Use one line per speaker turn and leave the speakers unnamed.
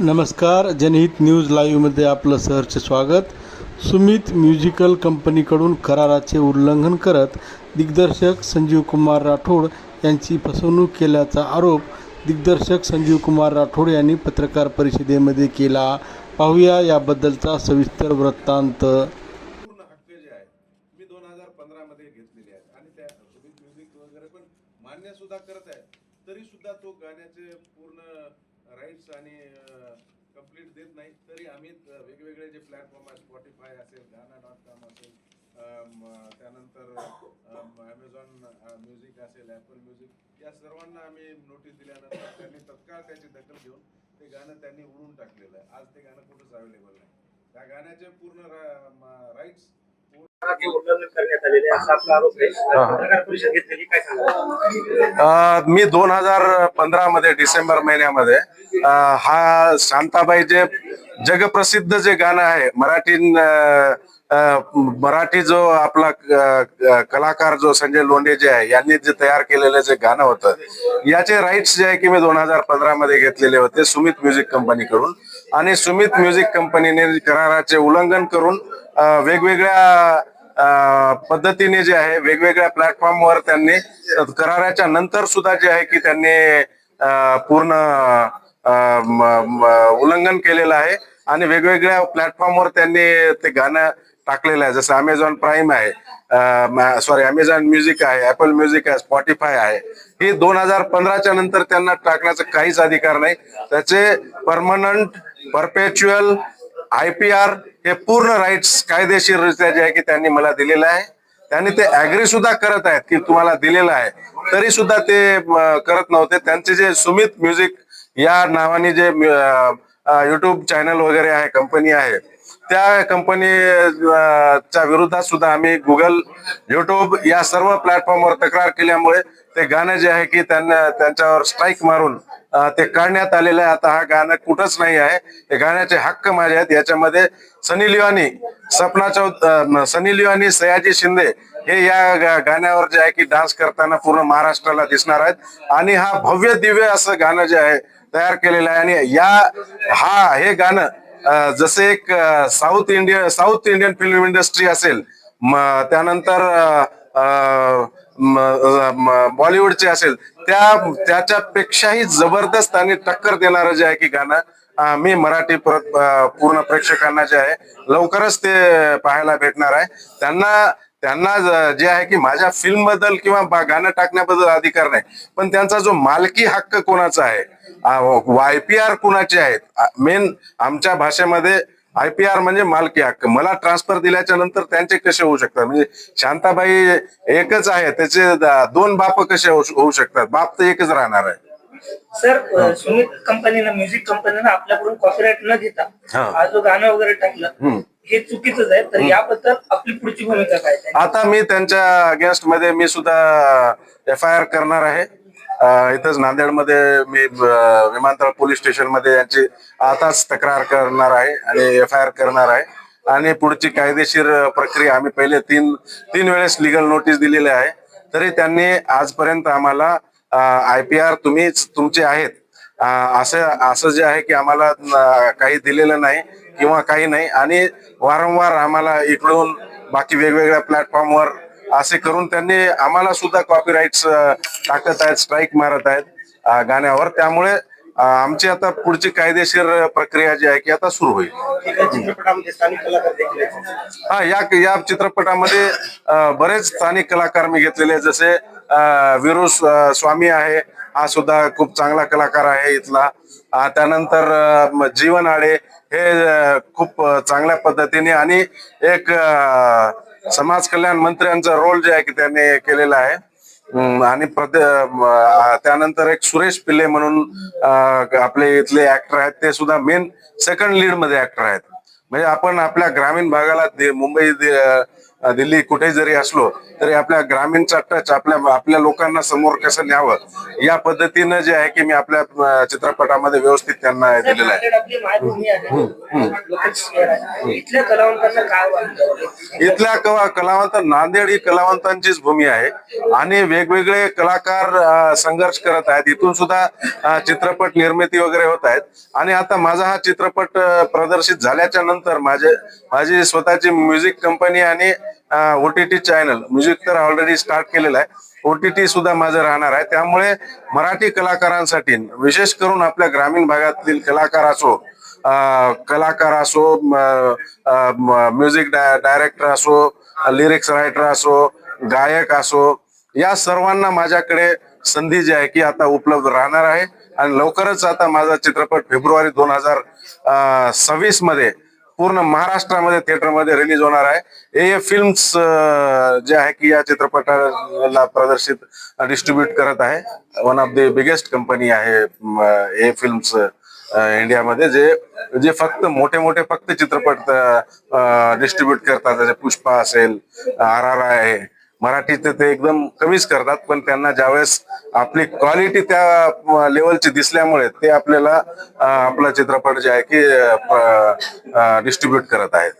नमस्कार जनहित न्यूज लाईव्हमध्ये आपलं सहर्ष स्वागत. सुमित म्युझिकल कंपनीकडून कराराचे उल्लंघन करत दिग्दर्शक संजीव कुमार राठोड यांची फसवणूक केल्याचा आरोप दिग्दर्शक संजीव कुमार राठोड यांनी पत्रकार परिषदेमध्ये केला. पाहूया याबद्दलचा सविस्तर वृत्तांत.
आहे मी दोन हजार सुद्धा करत आहे तरी सुद्धा तो गाण्याचे पूर्ण राईट्स आणि कंप्लीट देत नाही तरी आम्ही वेगवेगळे जे प्लॅटफॉर्म आहेत स्पॉटीफाय असेल गाना डॉट कॉम असेल त्यानंतर ॲमेझॉन म्युझिक असेल ॲपल म्युझिक या सर्वांना आम्ही नोटीस दिल्यानंतर त्यांनी तत्काळ त्याची दखल घेऊन ते गाणं त्यांनी उडून टाकलेलं आहे. आज ते गाणं कुठंच अवेलेबल नाही. त्या गाण्याचे पूर्ण राईट्स
कराराचे उल्लंघन करण्यात आलेले आहे, असा आपला आरोप आहे पत्रकार परिषद घेतलेली काय सांगा
अ, मी दोन हजार पंधरा मध्ये डिसेंबर महिन्यामध्ये हा शांताबाई जे जगप्रसिद्ध जे गाणं आहे मराठी मराठी जो आपला कलाकार जो संजय लोंढे जे आहे यांनी जे तयार केलेलं जे गाणं होतं याचे राईट्स जे आहे की मी दोन हजार पंधरा मध्ये घेतलेले होते सुमित म्युझिक कंपनीकडून आणि सुमित म्युझिक कंपनीने कराराचे उल्लंघन करून वेगवेगळ्या पद्धतीने जे आहे वेगवेगळ्या प्लॅटफॉर्मवर त्यांनी कराराच्या नंतर सुद्धा जे आहे की त्यांनी पूर्ण उल्लंघन केलेलं आहे. आणि वेगवेगळ्या प्लॅटफॉर्मवर त्यांनी ते गाणं टाकलेलं आहे. जसं अमेझॉन प्राईम आहे सॉरी अमेझॉन म्युझिक आहे ऍपल म्युझिक आहे स्पॉटीफाय आहे. हे दोन हजार पंधराच्या नंतर त्यांना टाकण्याचा काहीच अधिकार नाही. त्याचे permanent perpetual I P R हे पूर्ण राईट्स कायदेशीररित्या जे आहे की त्यांनी मला दिलेलं आहे. त्यांनी ते ऍग्री सुद्धा करत आहेत की तुम्हाला दिलेलं आहे. तरी सुद्धा ते करत नव्हते. त्यांचे जे सुमित म्युझिक या नावाने जे युट्यूब चॅनल वगैरे आहे कंपनी आहे त्या कंपनी च्या विरोधात सुद्धा आम्ही गुगल युट्यूब या सर्व प्लॅटफॉर्मवर तक्रार केल्यामुळे ते गाणं जे आहे की त्यांना त्यांच्यावर स्ट्राईक मारून ते काढण्यात आलेलं आहे. आता हा गाणं कुठंच नाही आहे. हे गाण्याचे हक्क माझे आहेत. याच्यामध्ये सनी लिवानी सपना चौध सनी लिओनी सयाजी शिंदे हे या गाण्यावर जे आहे की डान्स करताना पूर्ण महाराष्ट्राला दिसणार आहेत. आणि हा भव्य दिव्य असं गाणं जे आहे तयार केलेलं आहे. आणि या हा हे गाणं जसे एक South Indian South Indian film industry असेल त्यानंतर अ, बॉलिवूडचे असेल त्या त्याच्यापेक्षाही जबरदस्त आणि टक्कर देणारं जे आहे की गाणं मी मराठी परत पूर्ण प्रेक्षकांना जे आहे लवकरच ते पाहायला भेटणार आहे. त्यांना त्यांना जे आहे की माझ्या फिल्मबद्दल किंवा गाणं टाकण्याबद्दल अधिकार नाही पण त्यांचा जो मालकी हक्क कोणाचा आहे वाय पी आर कुणाचे आहेत मेन आमच्या भाषेमध्ये आय पी आर म्हणजे मालकी हक्क. मला ट्रान्सफर दिल्याच्या नंतर त्यांचे कसे होऊ शकतात? म्हणजे शांताबाई एकच आहे त्याचे दोन बाप कसे होऊ शकतात? बाप तर एकच राहणार आहे.
सर सुमित कंपनीनं म्युझिक कंपनीनं आपल्याकडून कॉपीराईट न घेता
हा.
हा जो गाणं वगैरे टाकलं हे चुकीचंच आहे. तर याबद्दल आपली पुढची भूमिका काय?
आता मी त्यांच्या अगेन्स्टमध्ये मी सुद्धा एफ आय आर करणार आहे. इथंच नांदेडमध्ये मी विमानतळ पोलीस स्टेशनमध्ये यांची आताच तक्रार करणार आहे आणि एफ आय आर करणार आहे. आणि पुढची कायदेशीर प्रक्रिया आम्ही पहिले तीन तीन वेळेस लिगल नोटीस दिलेली आहे. तरी त्यांनी आजपर्यंत आम्हाला आय पी आर तुम्हीच तुमचे आहेत. असं असं जे आहे की आम्हाला काही दिलेलं नाही किंवा काही नाही. आणि वारंवार आम्हाला इकडून बाकी वेगवेगळ्या प्लॅटफॉर्मवर असे करून त्यांनी आम्हाला सुद्धा कॉपीराईट्स टाकत आहेत स्ट्राईक मारत आहेत गाण्यावर त्यामुळे आमची आता पुढची कायदेशीर प्रक्रिया जी आहे की आता सुरू होईल. हा या या चित्रपटामध्ये बरेच स्थानिक कलाकार मी घेतलेले. जसे विरू स्व- स्वामी आहे हा सुद्धा खूप चांगला कलाकार आहे इथला त्यानंतर जीवन आडे हे खूप चांगल्या पद्धतीने आणि एक समाज कल्याण मंत्र्यांचा रोल जे आहे की त्यांनी केलेला आहे. आणि त्यानंतर एक सुरेश पिल्ले म्हणून आपले इथले ऍक्टर आहेत ते सुद्धा मेन सेकंड लीडमध्ये ऍक्टर आहेत. म्हणजे आपण आपल्या ग्रामीण भागाला मुंबई दिल्ली कुठे जरी असलो तरी आपल्या ग्रामीणचा टच आपल्या आपल्या लोकांना समोर कसं न्यावं? या पद्धतीनं जे आहे की मी आपल्या चित्रपटामध्ये व्यवस्थित त्यांना दिलेलं आहे.
इथल्या
कला कलावंत नांदेड ही कलावंतांचीच भूमी आहे. आणि वेगवेगळे कलाकार संघर्ष करत आहेत. इथून सुद्धा चित्रपट निर्मिती वगैरे होत आहेत. आणि आता माझा हा चित्रपट प्रदर्शित झाल्याच्यानंतर माझे माझी स्वतःची म्युझिक कंपनी आणि O T T channel music तर ऑलरेडी स्टार्ट केलेलं आहे. ओटीटी सुद्धा माझं राहणार आहे. त्यामुळे मराठी कलाकारांसाठी विशेष करून आपल्या ग्रामीण भागातील कलाकार असो कलाकार असो म्युझिक डायरेक्टर असो लिरिक्स रायटर असो गायक असो या सर्वांना माझ्याकडे संधी जी आहे की आता उपलब्ध राहणार आहे. आणि लवकरच आता माझा चित्रपट फेब्रुवारी दोन हजार सव्वीसमध्ये पूर्ण महाराष्ट्रामध्ये थिएटरमध्ये रिलीज होणार आहे. ए फिल्म्स जे आहे की या चित्रपटाला प्रदर्शित डिस्ट्रीब्यूट करत आहे. One of the biggest company आहे ए फिल्म्स इंडियामध्ये जे जे फक्त मोठे मोठे फक्त चित्रपट डिस्ट्रीब्यूट करतात. जसे पुष्पा असेल आर आर आहे मराठीचे ते एकदम कमीच करतात पण त्यांना ज्यावेळेस आपली क्वालिटी त्या लेवलची दिसल्यामुळे ते आपल्याला आपला चित्रपट जे आहे की डिस्ट्रीब्यूट करत आहेत.